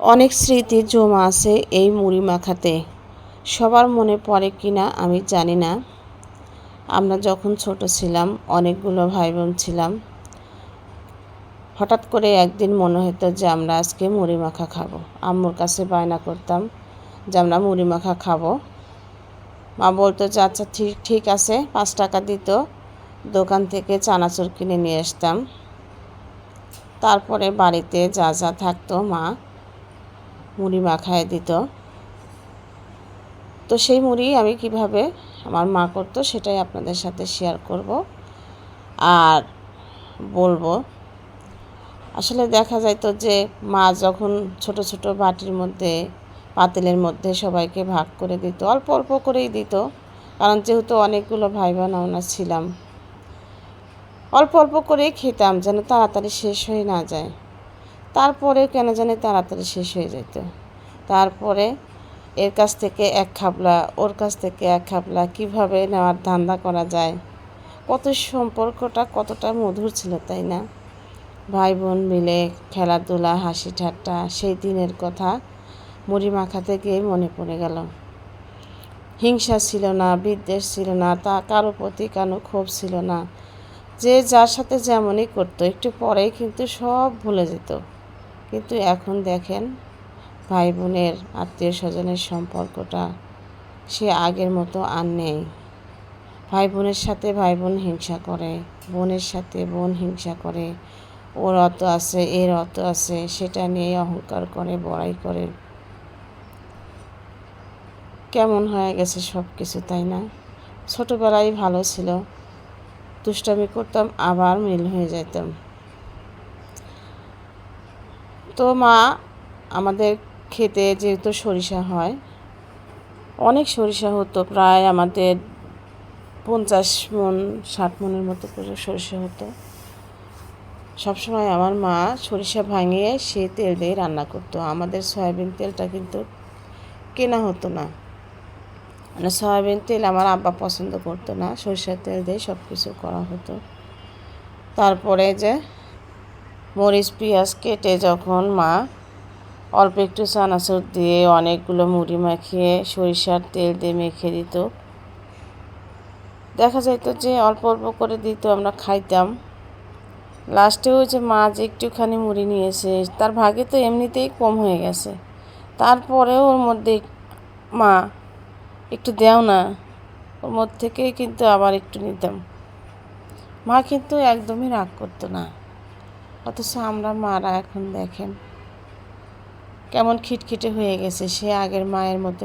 অনেক স্মৃতি জমা আছে এই মুড়ি মাখাতে। সবার মনে পড়ে কি না আমি জানি না। আমরা যখন ছোট ছিলাম, অনেকগুলো ভাই বোন ছিলাম। হঠাৎ করে একদিন মনে হতো যে আমরা আজকে মুড়ি মাখা খাব। আম্মুর কাছে বায়না করতাম যে আমরা মুড়ি মাখা খাব। মা বলতো, যে আচ্ছা ঠিক ঠিক আছে, পাঁচ টাকা দিত। দোকান থেকে চানাচুর কিনে নিয়ে আসতাম। তারপরে বাড়িতে যা যা থাকতো মা মুড়ি মাখায় দিত। তো সেই মুড়ি আমি কীভাবে আমার মা করতো সেটাই আপনাদের সাথে শেয়ার করব আর বলব। আসলে দেখা যাইতো যে মা যখন ছোট ছোট বাটির মধ্যে, পাতিলের মধ্যে সবাইকে ভাগ করে দিত, অল্প অল্প করেই দিত। কারণ যেহেতু অনেকগুলো ভাই বোন আমরা ছিলাম, অল্প অল্প করেই খেতাম যেন তাড়াতাড়ি শেষ হয়ে না যায়। তারপরে কেন জানি তাড়াতাড়ি শেষ হয়ে যেত। তারপরে এর কাছ থেকে এক খাবলা, ওর কাছ থেকে এক খাবলা, কীভাবে নেওয়ার ধান্দা করা যায়? কত সম্পর্কটা কতটা মধুর ছিল, তাই না? ভাই বোন মিলে খেলাধুলা, হাসি ঠাট্টা, সেই দিনের কথা মুড়ি মাখাতে গিয়ে মনে পড়ে গেল। হিংসা ছিল না, বিদ্বেষ ছিল না, তা কারও প্রতি কারও ক্ষোভ ছিল না। যে যার সাথে যেমনই করতো, একটু পরেই কিন্তু সব ভুলে যেত। কিন্তু এখন দেখেন ভাই বোনের আত্মীয় স্বজনের সম্পর্কটা সে আগের মতো আর নেই। ভাই বোনের সাথে ভাই বোন হিংসা করে, বোনের সাথে বোন হিংসা করে, ওর অত আছে, এর অত আছে, সেটা নিয়ে অহংকার করে, বড়াই করে। কেমন হয়ে গেছে সব কিছু তাই না? ছোটোবেলায় ভালো ছিল, দুষ্টামি করতাম, আবার মিল হয়ে যেতাম তো মা, আমাদের খেতে যেহেতু সরিষা হয়, অনেক সরিষা হতো, প্রায় আমাদের পঞ্চাশ মন, ষাট মনের মতো করে সরিষা হতো। সবসময় আমার মা সরিষা ভাঙিয়ে সে তেল দিয়ে রান্না করতো। আমাদের সয়াবিন তেলটা কিন্তু কেনা হতো না। মানে সয়াবিন তেল আমার আব্বা পছন্দ করতো না, সরিষার তেল দিয়ে সব কিছু করা হতো। তারপরে যে মরিচ, পেঁয়াজ কেটে যখন মা অল্প একটু চানাচুর দিয়ে অনেকগুলো মুড়ি মাখিয়ে সরিষার তেল দিয়ে মেখে দিত। দেখা যেত যে অল্প অল্প করে দিত, আমরা খাইতাম। লাস্টে ওই যে মা যে একটুখানি মুড়ি নিয়েছে, তার ভাগে তো এমনিতেই কম হয়ে গেছে। তারপরেও ওর মধ্যে মা একটু দেও না, ওর মধ্যে থেকেই কিন্তু আবার একটু নিতাম। মা কিন্তু একদমই রাগ করতো না। অথচ আমরা মারা এখন দেখেন। কেমন খিটখিটে হয়ে গেছে সে আগের মায়ের মতো